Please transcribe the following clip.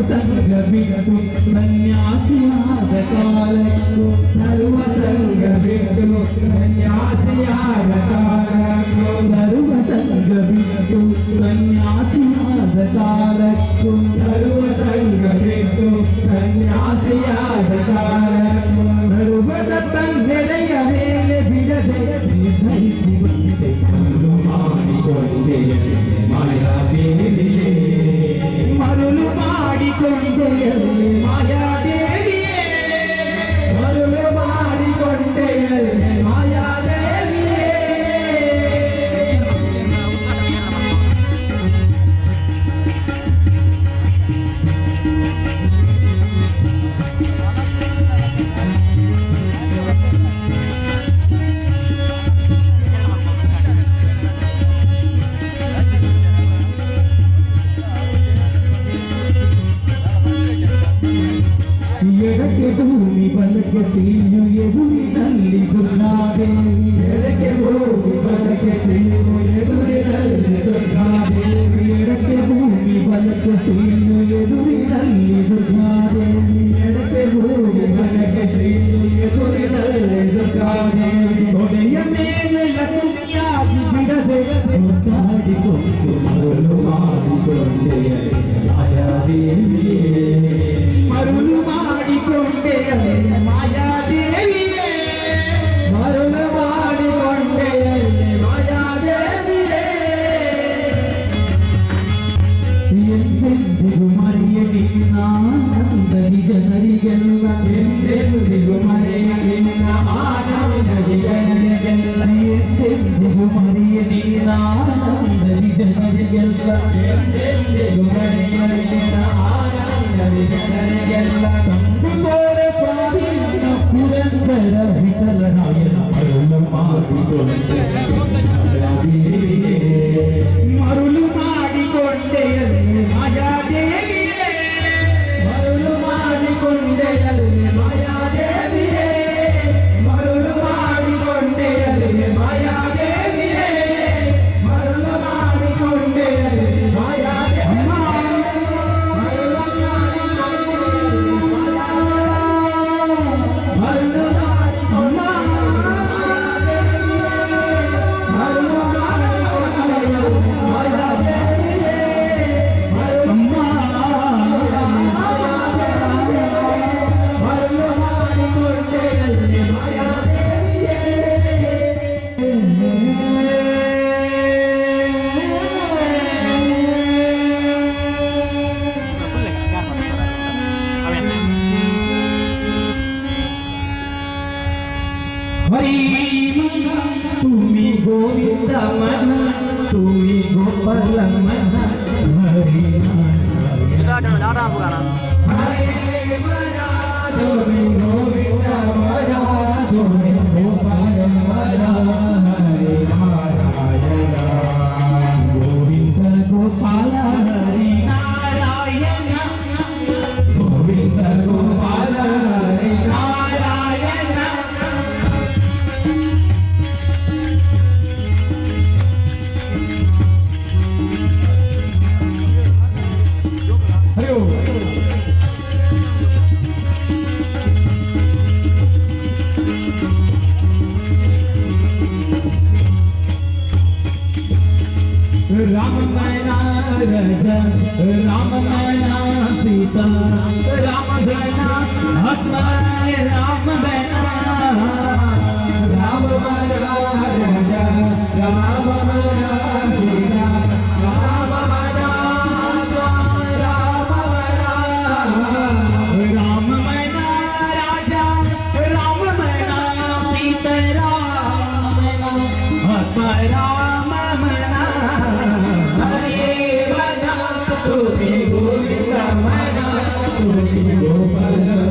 సంగమిగతు సన్యాసియాద కాలకు సర్వ సంగమిగతు సన్యాసియాద కాలకు సర్వ సంగమిగతు సన్యాసియాద కాలకు సర్వ ಬೆಳಕೆಸೆಯು ಎದುರಿನಲ್ಲಿ ದುರ್ಗಾದೇವಿ ಬೆಳಕೆ ಭೂಮಿ ಬಲಕೆಸೆಯು ಎದುರಿನಲ್ಲಿ ದುರ್ಗಾದೇವಿ ಬೆಳಕೆ ಭೂಮಿ ಬಲಕೆಸೆಯು ನನಗೆಲ್ಲ ಮನೆಯಲ್ಲಿನ ಆನಂದರಿಗೆ ನನಗೆಲ್ಲ म्हणा तुम्ही गोपाल म्हणा तुम्ही म्हणा तुम्ही गोपाल म्हणा राम मैना रजा राम मैना सीता राम गणा हनुमान राम गणा राम राम मैना सीता राम राम राम राजा Ram Sita Ram Ram Oh, my God.